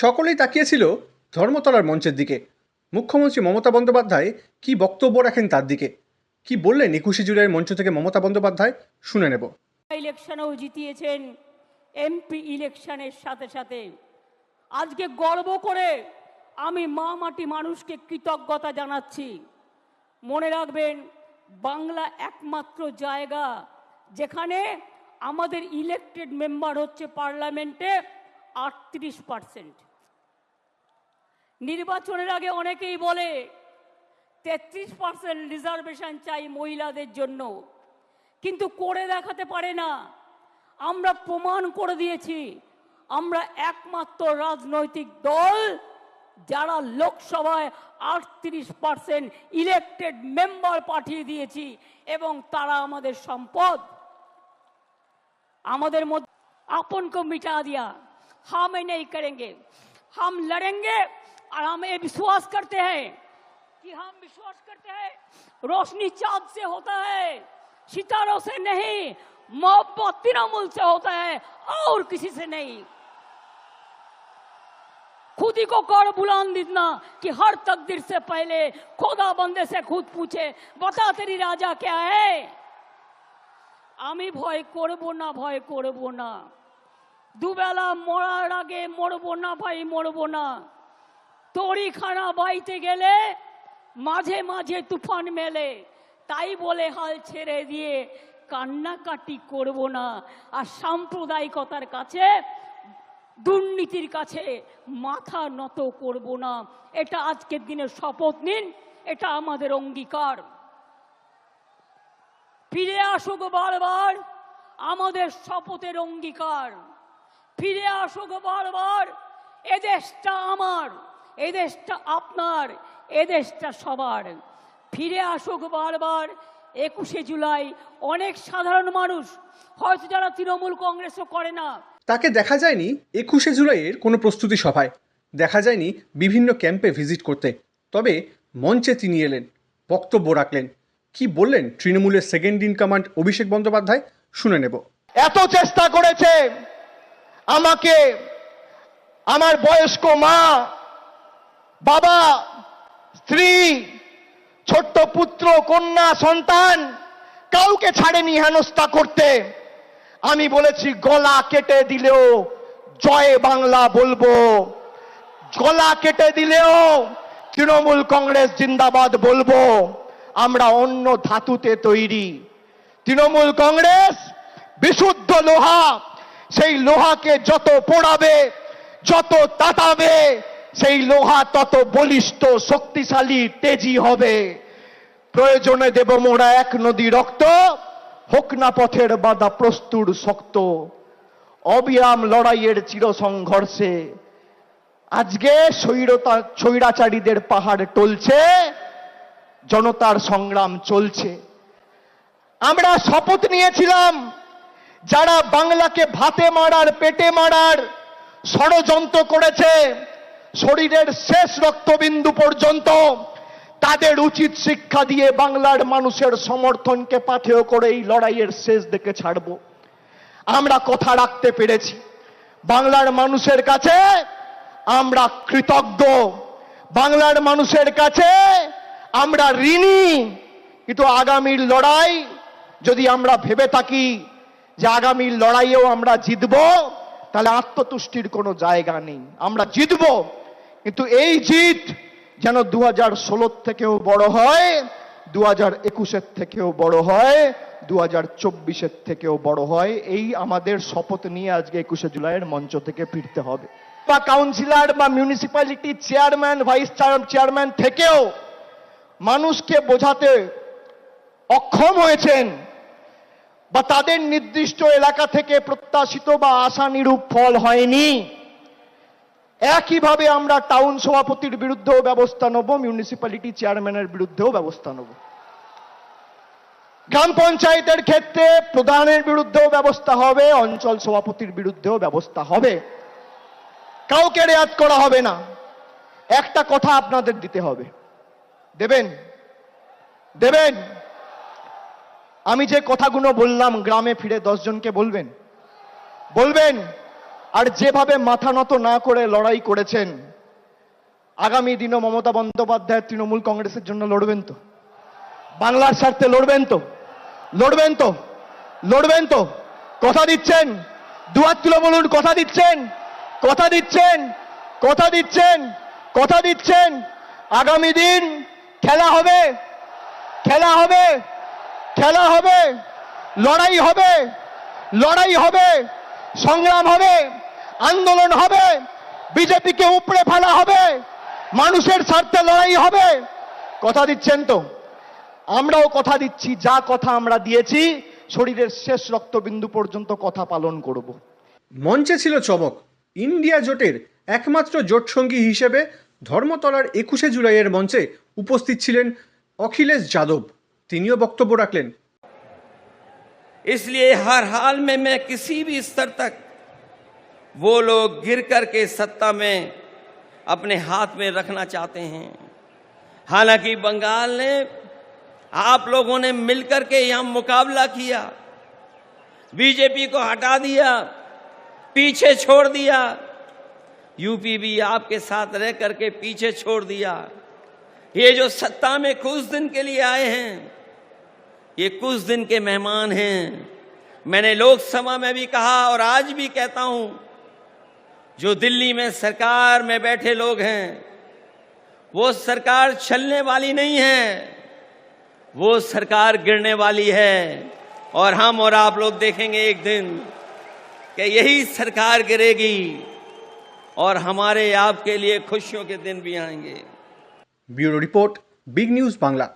সকলেই তাকিয়েছিল ধর্মতলার মঞ্চের দিকে। মুখ্যমন্ত্রী মমতা বন্দ্যোপাধ্যায় কি বক্তব্য রাখেন তার দিকে? কি বললেন একুশে জুলাইয়ের মঞ্চ থেকে মমতা বন্দ্যোপাধ্যায়? শুনে নেব। ইলেকশনেও জিতিয়েছেন এমপি ইলেকশনের সাথে সাথে। আজকে গর্ব করে আমি মা মাটি মানুষকে কৃতজ্ঞতা জানাচ্ছি। মনে রাখবেন, বাংলা একমাত্র জায়গা যেখানে আমাদের ইলেকটেড মেম্বার হচ্ছে পার্লামেন্টে আটত্রিশ পার্সেন্ট নির্বাচনের আগে অনেকেই বলে, তেত্রিশ পার্সেন্ট রিজার্ভেশন চাই মহিলাদের জন্য। কিন্তু করে দেখাতে পারে না। আমরা প্রমাণ করে দিয়েছি, আমরা একমাত্র রাজনৈতিক দল যারা লোকসভায় আটত্রিশ পার্সেন্ট ইলেকটেড মেম্বার পাঠিয়ে দিয়েছি এবং তারা আমাদের সম্পদ। আমাদের মধ্যে আপন কো মিটা দিয়া, হাম নেই করেন হাম লড়েঙ্গে। और हम ये विश्वास करते हैं कि हम विश्वास करते हैं रोशनी चांद से होता है सितारों से नहीं मोहब्बत तृणमूल से होता है और किसी से नहीं खुद ही को कर बुलंद इतना कि हर तकदीर से पहले खुदा बंदे से खुद पूछे बता तेरी राजा क्या है আমি ভয় করব না ভয় করব না দুবেলা মরার আগে মরবো না ভাই মরবো না তরিখানা বাইতে গেলে মাঝে মাঝে তুফান মেলে। তাই বলে হাল ছেড়ে দিয়ে কান্নাকাটি করব না। আর সাম্প্রদায়িকতার কাছে, দুর্নীতির কাছে মাথা নত করব না। এটা আজকের দিনে শপথ নিন, এটা আমাদের অঙ্গীকার। ফিরে আসুক বারবার আমাদের শপথের অঙ্গীকার। ফিরে আসুক বারবার, এদেশটা আমার। এদেশটা আপনার এদেশটা সবার। ফিরে আসুক বারবার একুশে জুলাই অনেক সাধারণ মানুষ হয়তো যারা তৃণমূল কংগ্রেসও করে না। তাকে দেখা যায়নি একুশে জুলাইয়ের কোনো প্রস্তুতি সভায়। দেখা যায়নি বিভিন্ন ক্যাম্পে ভিজিট করতে। তবে মঞ্চে তিনি এলেন বক্তব্য রাখলেন। কি বললেন তৃণমূলের second in command Abhishek Bandyopadhyay? শুনে নেব। এত চেষ্টা করেছে আমাকে আমার বয়স্ক মা বাবা, স্ত্রী, ছোট্ট পুত্র, কন্যা, সন্তান, কাউকে ছাড়েনি হেনস্থা করতে। আমি বলেছি, গলা কেটে দিলেও জয় বাংলা বলব। গলা কেটে দিলেও তৃণমূল কংগ্রেস জিন্দাবাদ বলব। আমরা অন্য ধাতুতে তৈরি। তৃণমূল কংগ্রেস বিশুদ্ধ লোহা। সেই লোহাকে যত পোড়াবে, যত তাতাবে সেই লোহা তত বলিষ্ঠ, শক্তিশালী, তেজি হবে। প্রয়োজনে দেব মোরা এক নদী রক্ত, হোক না পথের বাধা প্রস্তুর শক্ত। অবিরাম লড়াইয়ের চির সংঘর্ষে আজকে স্বৈরতা, স্বৈরাচারীদের পাহাড় টলছে, জনতার সংগ্রাম চলছে। আমরা শপথ নিয়েছিলাম, যারা বাংলাকে ভাতে মারার, পেটে মারার ষড়যন্ত্র করেছে শরীরের শেষ রক্তবিন্দু পর্যন্ত তাদের উচিত শিক্ষা দিয়ে বাংলার মানুষের সমর্থনকে পাথেয় করে এই লড়াইয়ের শেষ দেখে ছাড়ব। আমরা কথা রাখতে পেরেছি। বাংলার মানুষের কাছে আমরা কৃতজ্ঞ। বাংলার মানুষের কাছে আমরা ঋণী। কিন্তু আগামীর লড়াই যদি আমরা ভেবে থাকি যে আগামীর লড়াইয়েও আমরা জিতব, তাহলে আত্মতুষ্টির কোনো জায়গা নেই। আমরা জিতব। কিন্তু এই জিত যেন দু হাজার ষোলোর থেকেও বড় হয় দু হাজার একুশের থেকেও বড় হয় দু হাজার চব্বিশের থেকেও বড় হয়, এই আমাদের শপথ নিয়ে আজকে একুশে জুলাইয়ের মঞ্চ থেকে ফিরতে হবে। বা কাউন্সিলর বা মিউনিসিপ্যালিটি চেয়ারম্যান ভাইস চেয়ারম্যান থেকেও মানুষকে বোঝাতে অক্ষম হয়েছেন বা তাদের নির্দিষ্ট এলাকা থেকে প্রত্যাশিত বা আশানিরূপ ফল হয়নি। একইভাবে আমরা টাউন সভাপতির বিরুদ্ধেও ব্যবস্থা নেব মিউনিসিপ্যালিটি চেয়ারম্যানের বিরুদ্ধেও ব্যবস্থা নেব। গ্রাম পঞ্চায়েতের ক্ষেত্রে প্রধানের বিরুদ্ধেও ব্যবস্থা হবে, অঞ্চল সভাপতির বিরুদ্ধেও ব্যবস্থা হবে। কাউকে রেয়াত করা হবে না। একটা কথা আপনাদের দিতে হবে। দেবেন? দেবেন? আমি যে কথাগুলো বললাম, গ্রামে ফিরে দশজনকে বলবেন? বলবেন? আর যেভাবে মাথা নত না করে লড়াই করেছেন, আগামী দিনও মমতা বন্দ্যোপাধ্যায় তৃণমূল কংগ্রেসের জন্য লড়বেন তো? বাংলার স্বার্থে লড়বেন তো? লড়বেন তো? লড়বেন তো? কথা দিচ্ছেন? দুয়ার বলুন, কথা দিচ্ছেন? কথা দিচ্ছেন? কথা দিচ্ছেন? কথা দিচ্ছেন? আগামী দিন খেলা হবে? খেলা হবে? খেলা হবে? লড়াই হবে? লড়াই হবে? সংগ্রাম হবে? আন্দোলন হবে বিজেপিকে উপড়ে ফেলা হবে মানুষের স্বার্থে লড়াই হবে কথা দিচ্ছেন তো আমরাও কথা দিচ্ছি যা কথা আমরা দিয়েছি শরীরের শেষ রক্তবিন্দু পর্যন্ত কথা পালন করব মঞ্চে ছিল চমক ইন্ডিয়া জোটের একমাত্র জোটসঙ্গী হিসেবে ধর্মতলার একুশে জুলাইয়ের মঞ্চে উপস্থিত ছিলেন অখিলেশ যাদব তিনিও বক্তব্য রাখলেন इसलिए हर हाल में मैं किसी भी स्तर तक वो लोग गिर करके सत्ता में अपने हाथ में रखना चाहते हैं। हालाँकि बंगाल ने आप लोगों ने मिलकर के यहाँ मुकाबला किया। बीजेपी को हटा दिया, पीछे छोड़ दिया। यूपी भी आपके साथ रह करके पीछे छोड़ दिया। ये जो सत्ता में कुछ दिन के लिए आए हैं, ये कुछ दिन के मेहमान हैं। मैंने लोकसभा में भी कहा और आज भी कहता हूँ जो दिल्ली में सरकार में बैठे लोग हैं, वो सरकार छलने वाली नहीं है, वो सरकार गिरने वाली है। और हम और आप लोग देखेंगे एक दिन कि यही सरकार गिरेगी और हमारे आपके लिए खुशियों के दिन भी आएँगे। Bureau report, big news Bangla.